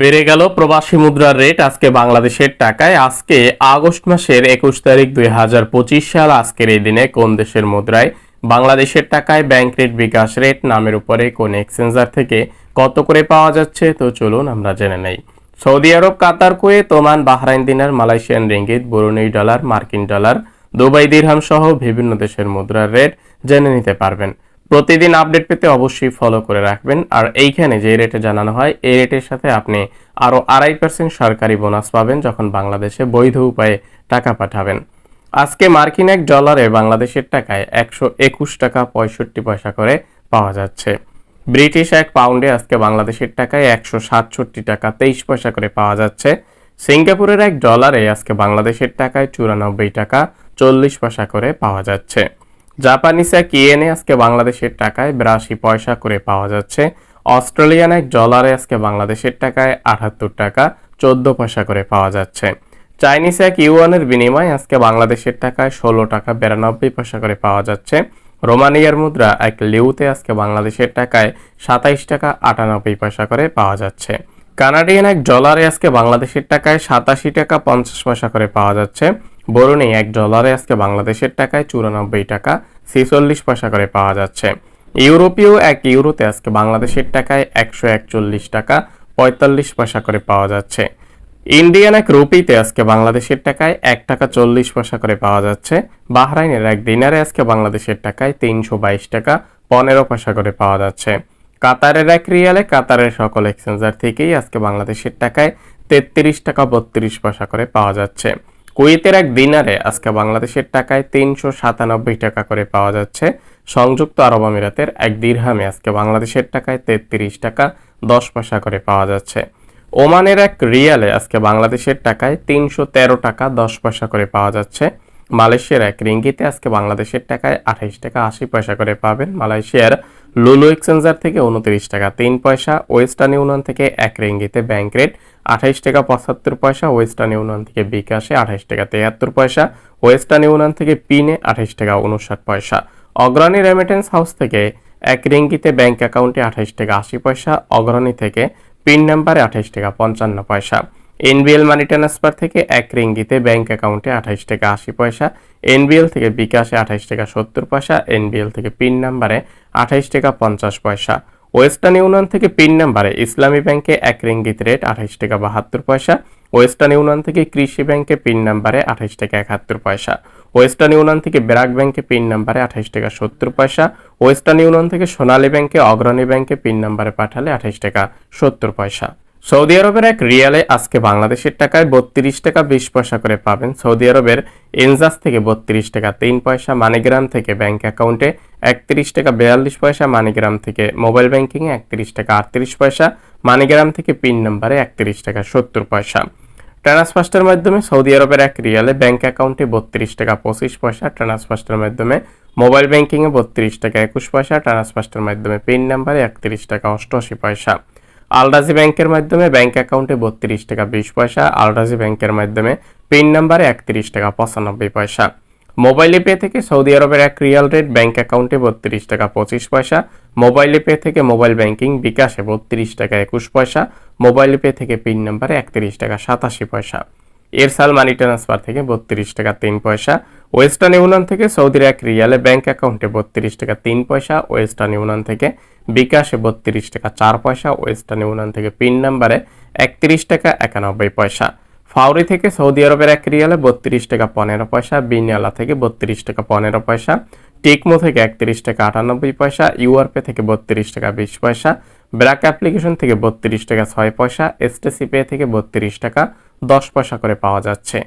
বেড়ে গেল প্রবাসী মুদ্রার রেট আজকে বাংলাদেশের টাকায়। আজকে আগস্ট মাসের একুশ তারিখ দুই হাজার পঁচিশ সাল আজকের এই দিনে কোন দেশের মুদ্রায় বাংলাদেশের টাকায় ব্যাংক রেট বিকাশ রেট নামের উপরে কোন এক্সচেঞ্জার থেকে কত করে পাওয়া যাচ্ছে? তো চলুন আমরা জেনে নেই। Saudi Arab, Qatar, Kuwait, Oman, Bahrain, dinar, Malaysian ringgit Brunei dollar, মার্কিন ডলার, দুবাই দিরহাম সহ বিভিন্ন দেশের মুদ্রার রেট জেনে নিতে পারবেন। প্রতিদিন আপডেট পেতে অবশ্যই ফলো করে রাখবেন। আর এইখানে যে রেটে জানানো হয়, এই রেটের সাথে আপনি আরও আড়াই পার্সেন্ট সরকারি বোনাস পাবেন যখন বাংলাদেশে বৈধ উপায়ে টাকা পাঠাবেন। আজকে মার্কিন এক ডলারে বাংলাদেশের টাকায় একশো একুশ টাকা পঁয়ষট্টি পয়সা করে পাওয়া যাচ্ছে। ব্রিটিশ এক পাউন্ডে আজকে বাংলাদেশের টাকায় একশো সাতষট্টি টাকা তেইশ পয়সা করে পাওয়া যাচ্ছে। সিঙ্গাপুরের এক ডলারে আজকে বাংলাদেশের টাকায় চুরানব্বই টাকা চল্লিশ পয়সা করে পাওয়া যাচ্ছে। জাপানিস এক ইয়েনে আজকে বাংলাদেশের টাকায় বিরাশি পয়সা করে পাওয়া যাচ্ছে। অস্ট্রেলিয়ান এক ডলারে আজকে বাংলাদেশের টাকায় আটাত্তর টাকা, চোদ্দ পয়সা করে পাওয়া যাচ্ছে। চাইনিজ এক ইউয়ানের বিনিময়ে আজকে বাংলাদেশের টাকায় ষোলো টাকা বিরানব্বই পয়সা করে পাওয়া যাচ্ছে। রোমানিয়ার মুদ্রা এক লিউতে আজকে বাংলাদেশের টাকায় সাতাইশ টাকা আটানব্বই পয়সা করে পাওয়া যাচ্ছে। কানাডিয়ান এক ডলারে আজকে বাংলাদেশের টাকায় সাতাশি টাকা পঞ্চাশ পয়সা করে পাওয়া যাচ্ছে। বরুণী এক ডলারে আজকে বাংলাদেশের টাকায় চুরানব্বই টাকা ছেচল্লিশ পয়সা করে পাওয়া যাচ্ছে। ইউরোপীয় এক ইউরোতে আজকে বাংলাদেশের টাকায় একশো একচল্লিশ টাকা পঁয়তাল্লিশ পয়সা করে পাওয়া যাচ্ছে। ইন্ডিয়ান এক রুপিতে আজকে বাংলাদেশের টাকায় এক টাকা চল্লিশ পয়সা করে পাওয়া যাচ্ছে। বাহরাইনের এক দিনারে আজকে বাংলাদেশের টাকায় তিনশো বাইশ টাকা পনেরো পয়সা করে পাওয়া যাচ্ছে। কাতারের এক রিয়ালে কাতারের সকল এক্সচেঞ্জার থেকেই আজকে বাংলাদেশের টাকায় তেত্রিশ টাকা বত্রিশ পয়সা করে পাওয়া যাচ্ছে। কুয়েতের এক দিনারে আজকে বাংলাদেশের টাকায় তিনশো সাতানব্বই টাকা করে পাওয়া যাচ্ছে। সংযুক্ত আরব আমিরাতের এক দিরহামে আজকে বাংলাদেশের টাকায় তেত্রিশ টাকা দশ পয়সা করে পাওয়া যাচ্ছে। ওমানের এক রিয়ালে আজকে বাংলাদেশের টাকায় তিনশো তেরো টাকা দশ পয়সা করে পাওয়া যাচ্ছে। মালয়েশিয়ার এক রিঙ্গিতে আজকে বাংলাদেশের টাকায় আঠাইশ টাকা আশি পয়সা করে পাবেন মালয়েশিয়ার লুলু এক্সচেঞ্জার থেকে উনত্রিশ টাকা, তিন পয়সা ওয়েস্টার্ন ইউনিয়ন থেকে এক রেঙ্গিতে ব্যাংক রেট আঠাইশ টাকা, পঁচাত্তর পয়সা ওয়েস্টার্ন ইউনিয়ন থেকে বিকাশে আঠাইশ টাকা তেহাত্তর পয়সা ওয়েস্টার্ন ইউনিয়ন থেকে পিনে আঠাইশ টাকা, উনষাট পয়সা। অগ্রণী রেমিটেন্স হাউস থেকে এক রেঙ্গিতে ব্যাংক অ্যাকাউন্টে আঠাইশ টাকা, আশি পয়সা, অগ্রণী থেকে পিন নাম্বারে আঠাইশ টাকা, পঞ্চান্ন পয়সা। এনবিএল মানি ট্রান্সফার থেকে এক রিঙ্গিতে ব্যাংক অ্যাকাউন্টে আঠাইশ টাকা আশি পয়সা এনবিএল থেকে বিকাশে আঠাইশ টাকা সত্তর পয়সা এনবিএল থেকে পিন নাম্বারে আঠাইশ টাকা পঞ্চাশ পয়সা। ওয়েস্টার্ন ইউনিয়ন থেকে পিন নাম্বারে ইসলামী ব্যাংকে এক রিঙ্গিত রেট আঠাইশ টাকা বাহাত্তর পয়সা ওয়েস্টার্ন ইউনিয়ন থেকে কৃষি ব্যাংকে পিন নাম্বারে আঠাইশ টাকা একাত্তর পয়সা। ওয়েস্টার্ন ইউনিয়ন থেকে ব্র্যাক ব্যাংকে পিন নাম্বারে আঠাইশ টাকা সত্তর পয়সা ওয়েস্টার্ন ইউনিয়ন থেকে সোনালী ব্যাংকে অগ্রণী ব্যাংকে পিন নাম্বারে পাঠালে আঠাইশ টাকা সত্তর পয়সা। সৌদি আরবের এক রিয়ালে আজকে বাংলাদেশের টাকায় বত্রিশ টাকা বিশ পয়সা করে পাবেন। সৌদি আরবের এনজাস থেকে বত্রিশ টাকা, তিন পয়সা মানিগ্রাম থেকে ব্যাংক অ্যাকাউন্টে একত্রিশ টাকা, বিয়াল্লিশ পয়সা মানিগ্রাম থেকে মোবাইল ব্যাংকিংয়ে একত্রিশ টাকা, আটত্রিশ পয়সা মানিগ্রাম থেকে পিন নাম্বারে একত্রিশ টাকা, সত্তর পয়সা। ট্রান্সফার্স্টের মাধ্যমে সৌদি আরবের এক রিয়ালে ব্যাংক অ্যাকাউন্টে বত্রিশ টাকা, পঁচিশ পয়সা ট্রান্সফার্স্টের মাধ্যমে মোবাইল ব্যাংকিংয়ে বত্রিশ টাকা, একুশ পয়সা ট্রান্সফার্স্টের মাধ্যমে পিন নাম্বারে একত্রিশ টাকা, অষ্টআশি পয়সা। আলরাজি ব্যাংকের মাধ্যমে ব্যাংক অ্যাকাউন্টে বত্রিশ টাকা বিশ পয়সা, আলরাজি ব্যাংকের মাধ্যমে পিন নাম্বারে একত্রিশ টাকা পঁচানব্বই পয়সা। মোবাইলে পে থেকে সৌদি আরবের এক রিয়াল রেট ব্যাংক অ্যাকাউন্টে বত্রিশ টাকা পঁচিশ পয়সা, মোবাইলে পে থেকে মোবাইল ব্যাংকিং বিকাশে বত্রিশ টাকা একুশ পয়সা, মোবাইলে পে থেকে পিন নাম্বারে একত্রিশ টাকা সাতাশি পয়সা। এরসাল মানি ট্রান্সফার থেকে বত্রিশ টাকা তিন পয়সা, ওয়েস্টার্ন ইউনিয়ন থেকে সৌদির এক রিয়ালে ব্যাংক অ্যাকাউন্টে বত্রিশ টাকা তিন পয়সা, ওয়েস্টার্ন ইউনিয়ন থেকে বিকাশে বত্রিশ টাকা চার পয়সা, ওয়েস্টার্ন ইউনিয়ন থেকে পিন নাম্বারে একত্রিশ টাকা একানব্বই পয়সা। ফাউরি থেকে সৌদি আরবের এক রিয়ালে বত্রিশ টাকা পনেরো পয়সা, বিনিয়ালা থেকে বত্রিশ টাকা পনেরো পয়সা, টিকমো থেকে একত্রিশ টাকা আটানব্বই পয়সা, ইউআরপে থেকে বত্রিশ টাকা বিশ পয়সা, ব্র্যাক অ্যাপ্লিকেশন থেকে বত্রিশ টাকা ছয় পয়সা, এসটিসি পে থেকে বত্রিশ টাকা দশ পয়সা করে পাওয়া যাচ্ছে।